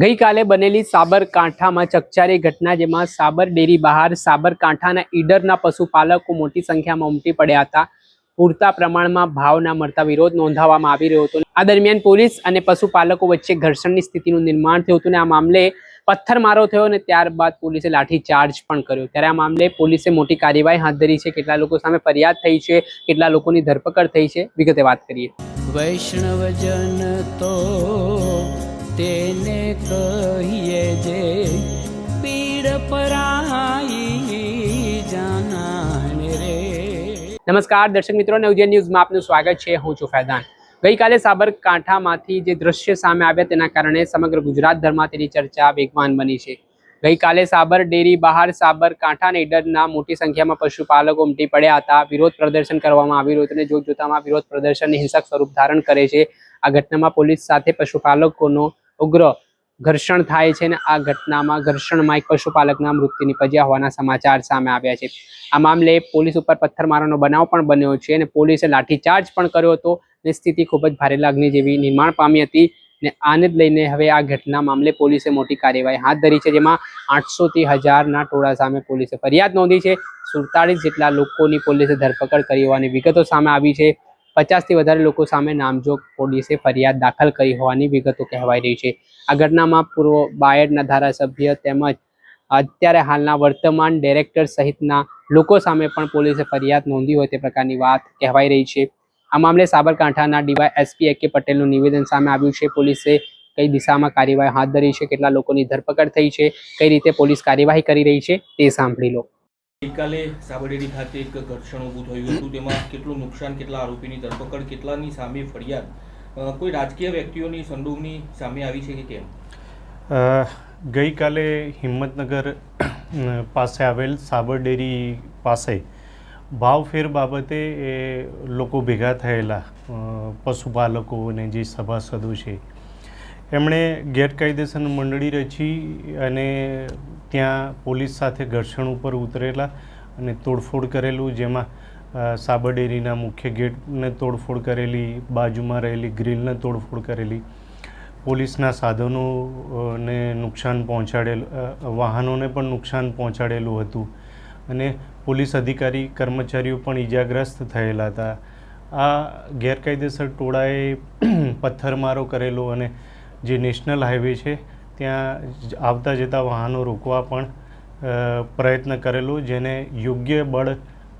ગઈકાલે બનેલી સાબરકાંઠામાં ચકચારી ઘટના જેમાં સાબર ડેરી બહાર સાબરકાંઠાના ઈડરના પશુપાલકો મોટી સંખ્યામાં ઉમટી પડ્યા હતા. પૂરતા પ્રમાણમાં ભાવ ના મળતા વિરોધ નોંધાવવામાં આવી રહ્યો હતો. આ દરમિયાન પોલીસ અને પશુપાલકો વચ્ચે ઘર્ષણની સ્થિતિનું નિર્માણ થયું હતું અને આ મામલે પથ્થરમારો થયો અને ત્યારબાદ પોલીસે લાઠીચાર્જ પણ કર્યો. ત્યારે આ મામલે પોલીસે મોટી કાર્યવાહી હાથ ધરી છે. કેટલા લોકો સામે ફરિયાદ થઈ છે, કેટલા લોકોની ધરપકડ થઈ છે, વિગતે વાત કરીએ. વૈષ્ણવજન તો તેને કહીએ જે પીડ પરાઈ જાનાને રે. નમસ્કાર, દર્શક મિત્રો નવજીવન ન્યૂઝમાં આપનું સ્વાગત છે. હું છું ફૈદાન ગઈકાલે સાબરકાંઠામાંથી જે દ્રશ્ય સામે આવ્યા તેના કારણે સમગ્ર ગુજરાતભરમાં તેની ચર્ચા વેગવાન બની છે. ગઈકાલે સાબર ડેરી બહાર સાબરકાંઠા અને ઈડરના મોટી સંખ્યામાં પશુપાલકો ઉમટી પડ્યા હતા. વિરોધ પ્રદર્શન કરવામાં આવી રહ્યું હતું અને જોત જોતામાં વિરોધ પ્રદર્શન હિંસક સ્વરૂપ ધારણ કરે છે. આ ઘટનામાં પોલીસ સાથે પશુપાલકોનો ઉગ્ર ઘર્ષણ થાય છે અને આ ઘટનામાં ઘર્ષણમાં એક પશુપાલકના મૃત્યુ નિપજ્યા હોવાના સમાચાર સામે આવ્યા છે. આ મામલે પોલીસ ઉપર પથ્થરમારાનો બનાવ પણ બન્યો છે અને પોલીસે લાઠીચાર્જ પણ કર્યો હતો અને સ્થિતિ ખૂબ જ ભારે લાગણી જેવી નિર્માણ પામી હતી ને આને જ લઈને હવે આ ઘટના મામલે પોલીસે મોટી કાર્યવાહી હાથ ધરી છે જેમાં આઠસોથી હજારના ટોળા સામે પોલીસે ફરિયાદ નોંધી છે. સુડતાલીસ જેટલા લોકોની પોલીસે ધરપકડ કરી હોવાની વિગતો સામે આવી છે. પચાસથી વધારે લોકો સામે નામજોગ પોલીસે ફરિયાદ દાખલ કરી હોવાની વિગતો કહેવાઈ રહી છે. આ ઘટનામાં પૂર્વ બાયડના ધારાસભ્ય તેમજ અત્યારે હાલના વર્તમાન ડિરેક્ટર સહિતના લોકો સામે પણ પોલીસે ફરિયાદ નોંધી હોય તે પ્રકારની વાત કહેવાઈ રહી છે. આ મામલે સાબરકાંઠાના ડીવાય એસપી એ પટેલનું નિવેદન સામે આવ્યું છે. પોલીસે કઈ દિશામાં કાર્યવાહી હાથ ધરી છે? કેટલા લોકોની ધરપકડ થઈ છે? કઈ રીતે પોલીસ કાર્યવાહી કરી રહી છે? તે સાંભળી લો. ગઈકાલે સાબરડેરી ખાતે એક ઘર્ષણ ઊભું થયું હતું. તેમાં કેટલું નુકસાન, કેટલા આરોપીની ધરપકડ, કેટલાની સામે ફરિયાદ? કોઈ રાજકીય વ્યક્તિઓની સંડોવણી સામે આવી છે કે કેમ? ગઈકાલે હિંમતનગર પાસે આવેલ સાબરડેરી પાસે ભાવફેર બાબતે એ લોકો ભેગા થયેલા પશુપાલકો અને જે સભાસદો છે. એમણે ગેરકાયદેસર મંડળી રચી અને ત્યાં પોલીસ સાથે ઘર્ષણ ઉપર ઉતરેલા અને તોડફોડ કરેલું, જેમાં સાબરડેરીના મુખ્ય ગેટને તોડફોડ કરેલી, બાજુમાં રહેલી ગ્રીલને તોડફોડ કરેલી. પોલીસના સાધનોને નુકસાન પહોંચાડેલ વાહનોને પણ નુકસાન પહોંચાડેલું હતું. અને પોલીસ અધિકારી, કર્મચારીઓ પણ ઈજાગ્રસ્ત થયેલા હતા. આ ગેરકાયદેસર ટોળાએ પથ્થરમારો કરેલો અને જે નેશનલ હાઈવે છે ત્યાં આવતા જતા વાહનો રોકવા પણ પ્રયત્ન કરેલો, જેને યોગ્ય બળ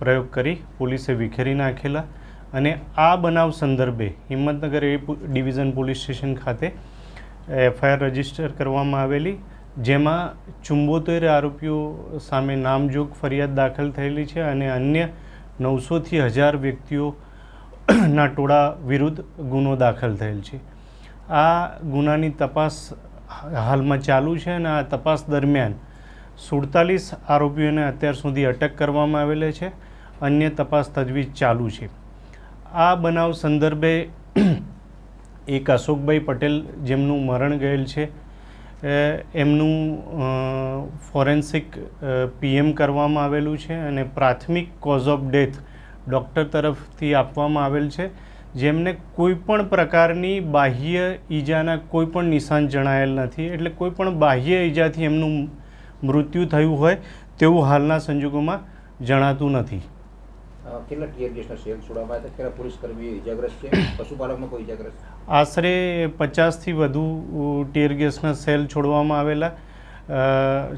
પ્રયોગ કરી પોલીસે વિખેરી નાખેલા અને આ બનાવ સંદર્ભે હિંમતનગર એ ડિવિઝન પોલીસ સ્ટેશન ખાતે એફઆઈઆર રજિસ્ટર કરવામાં આવેલી, જેમાં ચુંબોતેર આરોપીઓ સામે નામજોગ ફરિયાદ દાખલ થયેલી છે અને અન્ય નવસોથી હજાર વ્યક્તિઓના ટોળા વિરુદ્ધ ગુનો દાખલ થયેલ છે. આ ગુનાની તપાસ હાલમાં ચાલુ છે અને આ તપાસ દરમિયાન સુડતાલીસ આરોપીઓને અત્યાર સુધી અટક કરવામાં આવેલા છે. અન્ય તપાસ તજવીજ ચાલુ છે. આ બનાવ સંદર્ભે એક અશોકભાઈ પટેલ જેમનું મરણ ગયેલ છે. એમનું ફોરેન્સિક પીએમ કરવામાં આવેલું છે અને પ્રાથમિક કોઝ ઓફ ડેથ ડૉક્ટર તરફથી આપવામાં આવેલ છે. જેમને કોઈ પણ પ્રકારની બાહ્ય ઈજાના કોઈ પણ નિશાન જણાયેલ નથી એટલે કોઈ પણ બાહ્ય ઈજાથી એમનું મૃત્યુ થયું હોય તેવું હાલના સંજોગોમાં જણાતું નથી. કેટલા ટીયર ગેસના સેલ છોડવામાં આવ્યા કેટલા પોલીસ કર્મીઓ ઇજાગ્રસ્ત છે? પશુપાલકમાં કોઈ ઇજાગ્રસ્ત આશરે પચાસથી વધુ ટીયર ગેસના સેલ છોડવામાં આવેલા.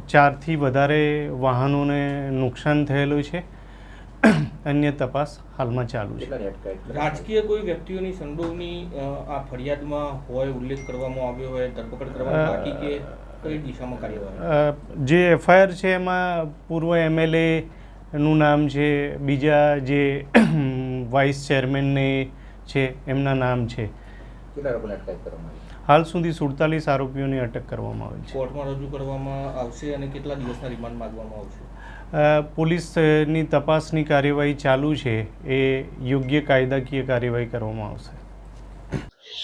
ચારથી વધારે વાહનોને નુકસાન થયેલું છે. અન્ય તપાસ હાલમાં ચાલુ છે? રાજકીય કોઈ વ્યક્તિઓની સંડોવણી આ ફરિયાદમાં હોય ઉલ્લેખ કરવામાં આવ્યો હોય ધરપકડ કરવામાં બાકી કે કઈ દિશામાં કાર્યવાહી? જે એફઆઈઆર છે એમાં પૂર્વ એમએલએ નું નામ છે બીજા જે વાઇસ ચેરમેનને છે એમના નામ છે. કેટલા લોકોને અટકાયત કરવામાં આવી હાલ સુધી સુડતાલીસ આરોપીઓની અટક કરવામાં આવી છે. કોર્ટમાં રજૂ કરવામાં આવશે અને કેટલા દિવસના રિમાન્ડ માંગવામાં આવશે? પોલીસની તપાસની કાર્યવાહી ચાલુ છે. એ યોગ્ય કાયદાકીય કાર્યવાહી કરવામાં આવશે.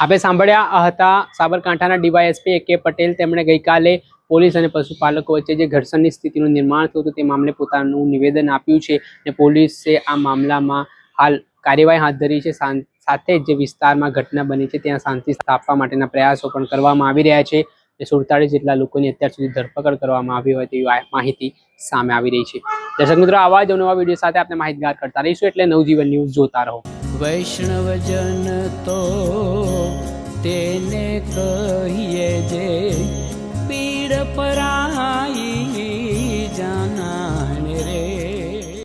આપણે સાંભળ્યા હતા સાબરકાંઠાના ડીવાયએસપી એ કે પટેલ તેમણે ગઈકાલે પોલીસ અને પશુપાલકો વચ્ચે જે ઘર્ષણની સ્થિતિનું નિર્માણ થયું હતું તે મામલે પોતાનું નિવેદન આપ્યું છે અને પોલીસે આ મામલામાં હાલ કાર્યવાહી હાથ ધરી છે શાંત- સાથે જ વિસ્તારમાં ઘટના બની છે, ત્યાં શાંતિ સ્થાપવા માટેના પ્રયાસો પણ કરવામાં આવી રહ્યા છે સુડતાળીસ જેટલા લોકોની અત્યાર સુધી ધરપકડ કરવામાં આવી હોય તેવી માહિતી સામે આવી રહી છે. દર્શક મિત્રો, આવા જ નવા વીડિયો સાથે આપણે માહિતગાર કરતા રહીશું એટલે નવજીવન ન્યૂઝ જોતા રહો. વૈષ્ણવજન તો તેને કહીએ જે